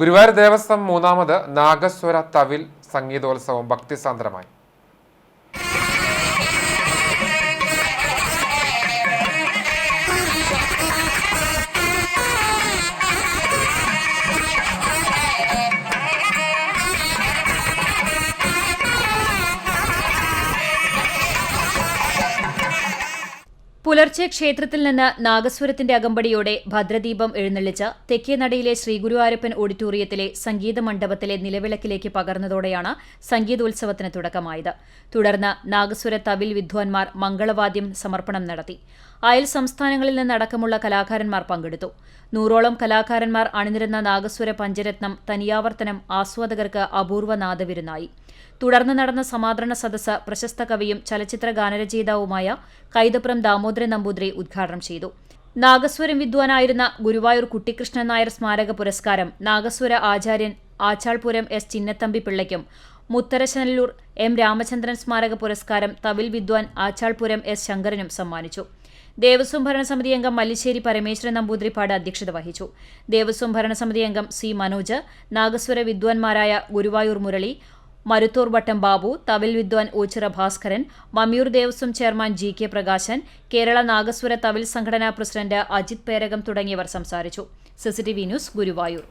ഗുരുവായൂർ ദേവസ്വം മൂന്നാമത് നാഗസ്വര തവിൽ സംഗീതോത്സവം ഭക്തിസാന്ദ്രമായി. പുലർച്ചെ ക്ഷേത്രത്തിൽ നിന്ന് നാഗസ്വരത്തിന്റെ അകമ്പടിയോടെ ഭദ്രദീപം എഴുന്നള്ളിച്ച് തെക്കേനടയിലെ ശ്രീഗുരുവാരപ്പൻ ഓഡിറ്റോറിയത്തിലെ സംഗീത മണ്ഡപത്തിലെ നിലവിളക്കിലേക്ക് പകർന്നതോടെയാണ് സംഗീതോത്സവത്തിന് തുടക്കമായത്. തുടർന്ന് നാഗസ്വര തവിൽ വിദ്വാൻമാർ മംഗളവാദ്യം സമർപ്പണം നടത്തി. അയൽ സംസ്ഥാനങ്ങളിൽ നിന്നടക്കമുള്ള കലാകാരന്മാർ പങ്കെടുത്തു. നൂറോളം കലാകാരന്മാർ അണിനിരുന്ന നാഗസ്വര പഞ്ചരത്നം തനിയാവർത്തനം ആസ്വാദകർക്ക് അപൂർവ നാദവിരുന്നായി തുടർന്ന് നടന്ന സമാദരണ സദസ്സ് പ്രശസ്ത കവിയും ചലച്ചിത്ര ഗാനരചയിതാവുമായ കൈതപ്രം ദാമോദരൻ നമ്പൂതിരി ഉദ്ഘാടനം ചെയ്തു. നാഗസ്വരം വിദ്വാനായിരുന്ന ഗുരുവായൂർ കുട്ടിക്കൃഷ്ണൻ നായർ സ്മാരക പുരസ്കാരം നാഗസ്വര ആചാര്യൻ ആച്ചാൾപുരം എസ് ചിന്നത്തമ്പി പിള്ളയ്ക്കും മുത്തരശനല്ലൂർ എം രാമചന്ദ്രൻ സ്മാരക പുരസ്കാരം തവിൽ വിദ്വാൻ ആച്ചാൾപുരം എസ് ശങ്കരനും സമ്മാനിച്ചു. ദേവസ്വം ഭരണസമിതി അംഗം മല്ലിശ്ശേരി പരമേശ്വരൻ നമ്പൂതിരിപ്പാട് അധ്യക്ഷത വഹിച്ചു. ദേവസ്വം ഭരണസമിതി അംഗം സി മനോജ് നാഗസ്വര വിദ്വാൻമാരായ ഗുരുവായൂർ മുരളി മരുത്തൂർ വട്ടം ബാബു തവിൽ വിദ്വാൻ Oochira Bhaskaran Mammiyur Devaswom chairman G K Prakashan Kerala നാഗസ്വര തവിൽ സംഘടനാ പ്രസിഡന്റ് അജിത് പേരകം തുടങ്ങിയവർ സംസാരിച്ചു. CCTV news Guruvayur.